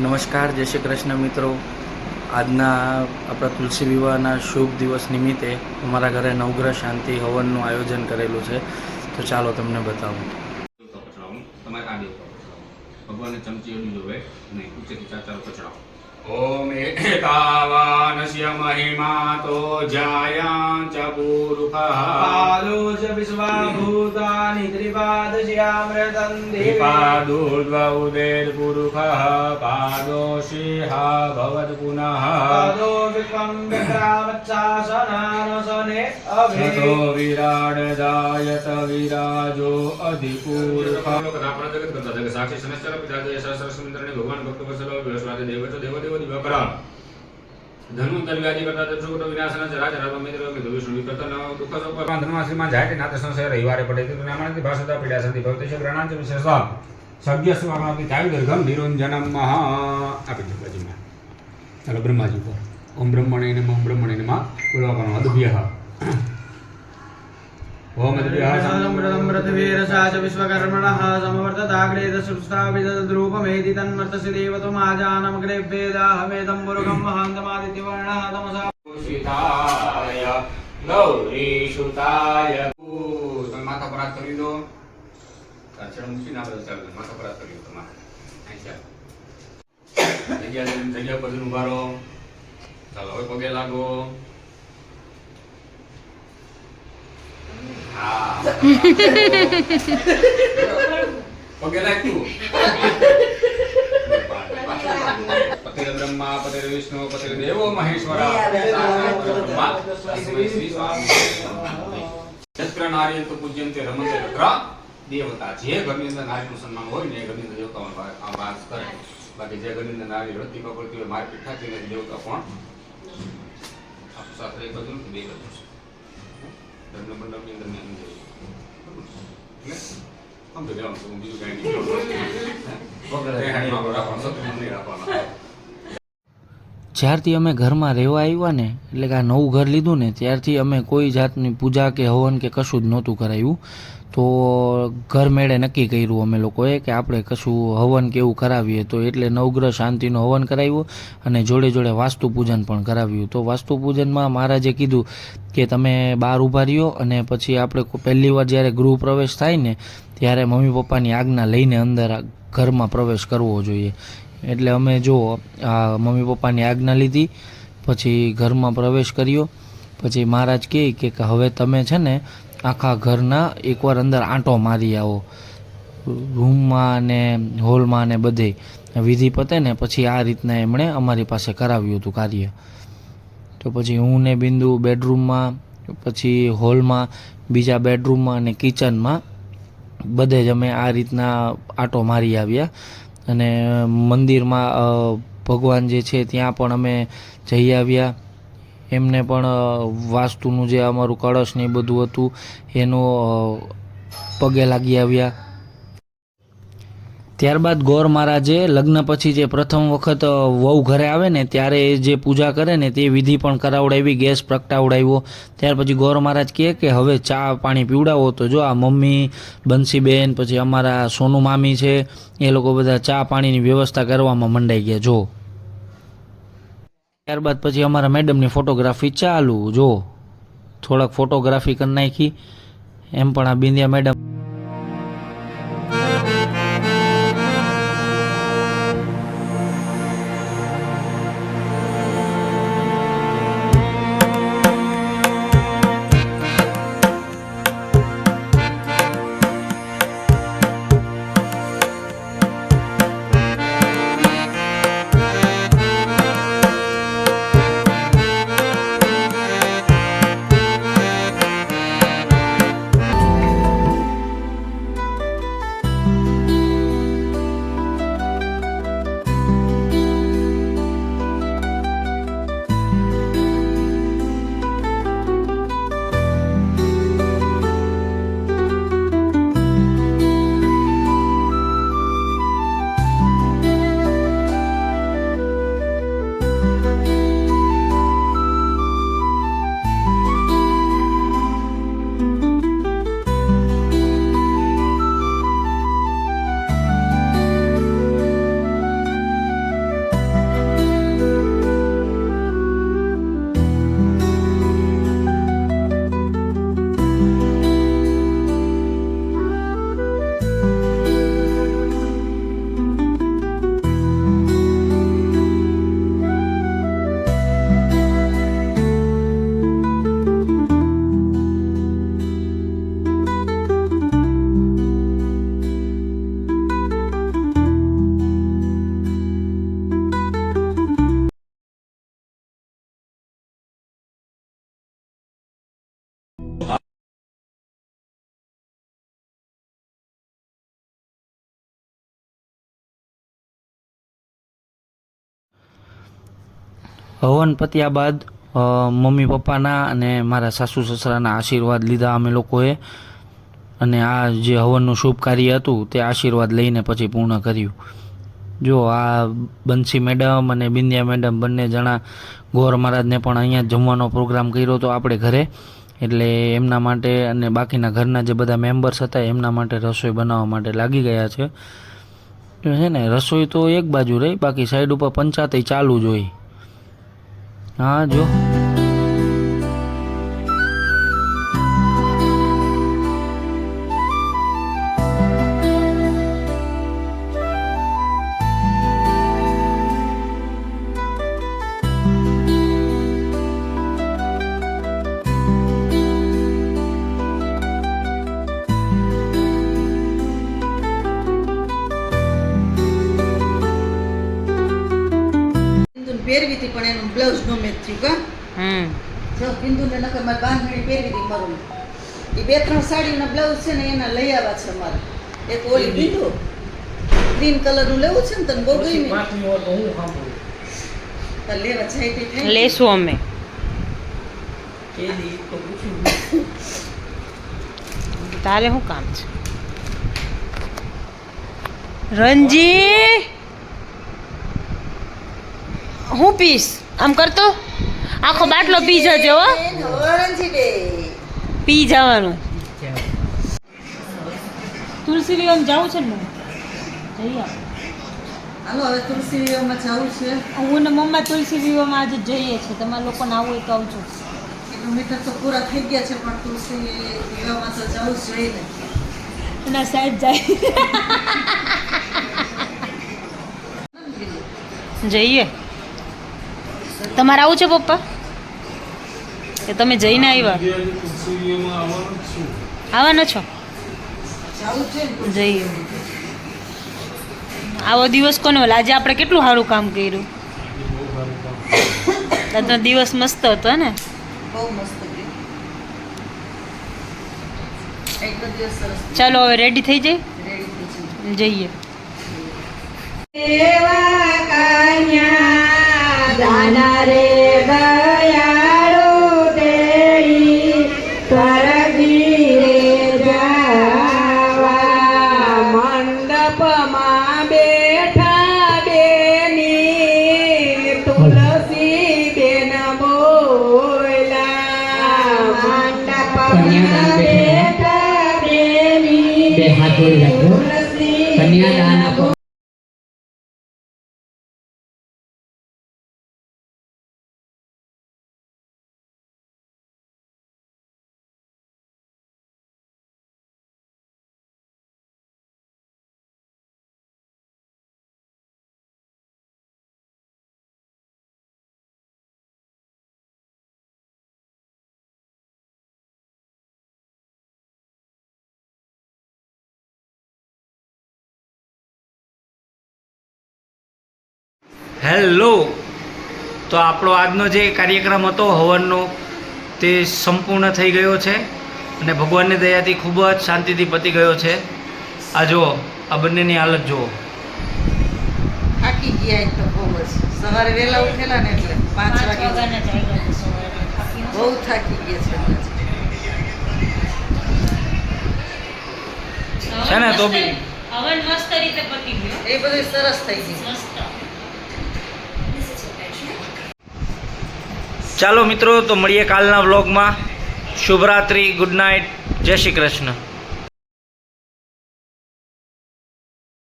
નમસ્કાર જય શ્રી કૃષ્ણ મિત્રો. આજના આપણા તુલસી વિવાહના શુભ દિવસ નિમિત્તે અમારા ઘરે નવગ્રહ શાંતિ હવનનું આયોજન કરેલું છે. તો ચાલો તમને બતાવું. તમારે આ બે ભગવાનને ચમચી જોવે નહીં ઊંચેથી ચાર ચાર પછડાવો ઓમ એતાવાનસ્ય महिमातो जायां च पूरुखः पादो विश्वा भूतानि त्रिपादश्यामृतं त्रिपादो पादो शिहा भवत् पुनः पादो विश्वं विक्रामच्चासनानसने अभितो विराड जायत विराजो अधिपूरुखः जगत करता जगत साक्षी शनश्चर पिता जय सहस्र सुंदरने भगवान भक्त वसलो देवतो देवदेव दिवाकरा તો ધન્વંતર વ્યાધિ કરતા દર્શો કોટો વિનાશના જરાજ રામ મિત્ર મિત્ર જાય તે નાતે રવિવારે પડે તે નામાનથી ભાષતા પીડા સંતિ ભક્તિ છે. ગ્રહણાંચ વિશેષતા સભ્ય સ્વામાથી થાય દર્ઘમ નિરંજનમ ચાલો બ્રહ્માજી ઉપર. ઓમ બ્રહ્મણે નમઃ બ્રહ્મણે નમઃ. અદભ્ય ઓમ અદભ્ય. समृतं पृथिवीरसा च विश्वकर्मणः समवर्तताग्रे दशुष्टाभिदद्रूपमेति तन्मर्तसि देव त्वमाजानमग्रे वेदाहमेदं मुरुगं महान्तमादित्यवर्णः तमसा સુતાય ગૌરી સુતાય તમે માથા પર હાથ કરી દો અક્ષર મૂકીને આપણે ચાલો માથા પર હાથ કરી દો તમારે અહીં ચાલો. જગ્યા લઈને જગ્યા પર જઈને ઊભા રહો ચાલો હવે પગે લાગો બ્રહ્મા પતિર દેવતા જે ઘરની નારીનું સન્માન હોય ને એ ઘરની અંદર બાકી જે ઘરની નારી રડતી કપડતી હોય, મારપીટ થતી દેવતા પણ શાસ્ત્ર બાજુ બે બધું છે. ધર્મ મંડપની અંદર મેં. એટલે છે, હું બીજું કાંઈ નહીં રાખવાનો. જ્યારથી અમે ઘરમાં રહેવા આવ્યા ને, એટલે કે આ નવું ઘર લીધું ને, ત્યારથી અમે કોઈ જાતની પૂજા કે હવન કે કશું જ નહોતું કરાવ્યું તો ઘર મેળે નક્કી કર્યું અમે લોકોએ કે આપણે કશું હવન કે એવું કરાવીએ. તો એટલે નવગ્રહ શાંતિનું હવન કરાવ્યું અને જોડે જોડે વાસ્તુ પૂજન પણ કરાવ્યું. તો વાસ્તુ પૂજનમાં મહારાજે કીધું કે તમે બહાર ઊભા રહ્યો અને પછી આપણે પહેલી વાર જ્યારે ગૃહ પ્રવેશ થાય ને, ત્યારે મમ્મી પપ્પાની આજ્ઞા લઈને અંદર ઘરમાં પ્રવેશ કરવો જોઈએ. એટલે અમે જો આ મમ્મી પપ્પાની આજ્ઞા લીધી, પછી ઘરમાં પ્રવેશ કર્યો. પછી મહારાજ કહે કે હવે તમે છે ને આખા ઘરના એકવાર અંદર આંટો મારી આવો. રૂમમાં ને હોલમાં ને બધે. વિધિ પતે ને પછી આ રીતના એમણે અમારી પાસે કરાવ્યું હતું કાર્ય. તો પછી હું ને બિંદુ બેડરૂમમાં, પછી હોલમાં, બીજા બેડરૂમમાં અને કિચનમાં બધે જ અમે આ રીતના આંટો મારી આવ્યા. અને મંદિરમાં ભગવાન જે છે ત્યાં પણ અમે જઈ આવ્યા. એમને પણ વાસ્તુનું જે અમારું કળશ ને એ બધું હતું, એનું પગે લાગી આવ્યા. ત્યારબાદ ગોર મહારાજે લગ્ન પછી જે પ્રથમ વખત વહુ ઘરે આવે ને, ત્યારે એ જે પૂજા કરે ને, તે વિધિ પણ કરાવડાવી, ગેસ પ્રગટાવડાવ્યો. ત્યાર પછી ગોર મહારાજ કહે કે, હવે ચા પાણી પીવડાવો. તો જો આ મમ્મી, બંસીબેન, પછી અમારા સોનુ મામી છે, એ લોકો બધા ચા પાણીની વ્યવસ્થા કરવામાં મંડાઈ ગયા. જો. ત્યારબાદ પછી અમારા મેડમની ફોટોગ્રાફી ચાલુ. જો. થોડાક ફોટોગ્રાફી કરી નાખી. એમ પણ આ બિંદિયા મેડમ હવન પત્યા બાદ મમ્મી પપ્પાના અને મારા સાસુ સસરાના આશીર્વાદ લીધા અમે લોકોએ. અને આ જે હવનનું શુભ કાર્ય હતું તે આશીર્વાદ લઈને પછી પૂર્ણ કર્યું. જો આ બંસી મેડમ અને બિંદિયા મેડમ બંને જણા ગોર મહારાજને પણ અહીંયા જમવાનો પ્રોગ્રામ કર્યો હતો આપણે ઘરે. એટલે એમના માટે અને બાકીના ઘરના જે બધા મેમ્બર્સ હતા એમના માટે રસોઈ બનાવવા માટે લાગી ગયા છે. છે ને, રસોઈ તો એક બાજુ રહી, બાકી સાઈડ ઉપર પંચાયત ચાલુ જ હોય. હા જો. હતી પણ એનું બ્લાઉઝ નો મેચ થયું કા હમ. જો બિંદુને નકર મારે બાંધણી પહેરી હતી મારું એ બે ત્રણ સાડીના બ્લાઉઝ છે ને એના લઈ આવ્યા છે મારે. એક ઓલી બિંદુ ગ્રીન કલરનું લેવું છે ને તને બહુ ગઈ તો લેવા જાય તે લેશું અમે. તારે શું કામ છે? રંજી હું પીશ? આમ કરતો આખો બાટલો પી જજો પી જવાનું. તુલસી વિવાહ જવું છે ને જઈએ હાલો હવે તુલસી વિવાહમાં જવું છે. હું ને મમ્મા તુલસી વિવાહમાં આજે જઈએ છીએ. તમારે લોકોને આવું તો આવજો. કિલોમીટર તો પૂરા થઈ ગયા છે પણ તુલસી વિવાહમાં તો જવું જોઈએ ને. એના સાહેબ જાય. જઈએ. તમારે આવું છે પપ્પા? કે તમે જઈને આવ્યા? આવવાના છો? જઈએ. આવો દિવસ કોનો આજે આપણે કેટલું સારું કામ કર્યું? આજનો દિવસ મસ્ત હતો ને? બહુ મસ્ત ગયું એટલો દિવસ સરસ ચાલો હવે રેડી થઈ જાય જઈએ. થઈ જાય હેલો. તો આપણો આજનો જે કાર્યક્રમ હતો હવનનો તે સંપૂર્ણ થઈ ગયો છે અને ભગવાનની દયાથી ખૂબ જ શાંતિથી પતી ગયો છે. આ જુઓ આ બંનેની હાલત જુઓ. થાકી ગયા એક તો બહુ જ. સવારે વહેલા ઉઠેલા ને એટલે પાંચ વાગે બહુ થાકી ગયા છે છે ને તો બી હવન મસ્ત રીતે પતી ગયો. એ બધું સરસ થઈ ગયું મસ્ત ચાલો મિત્રો તો મળીએ કાલના વ્લોગમાં શુભરાત્રી ગુડ નાઇટ જય શ્રી કૃષ્ણ.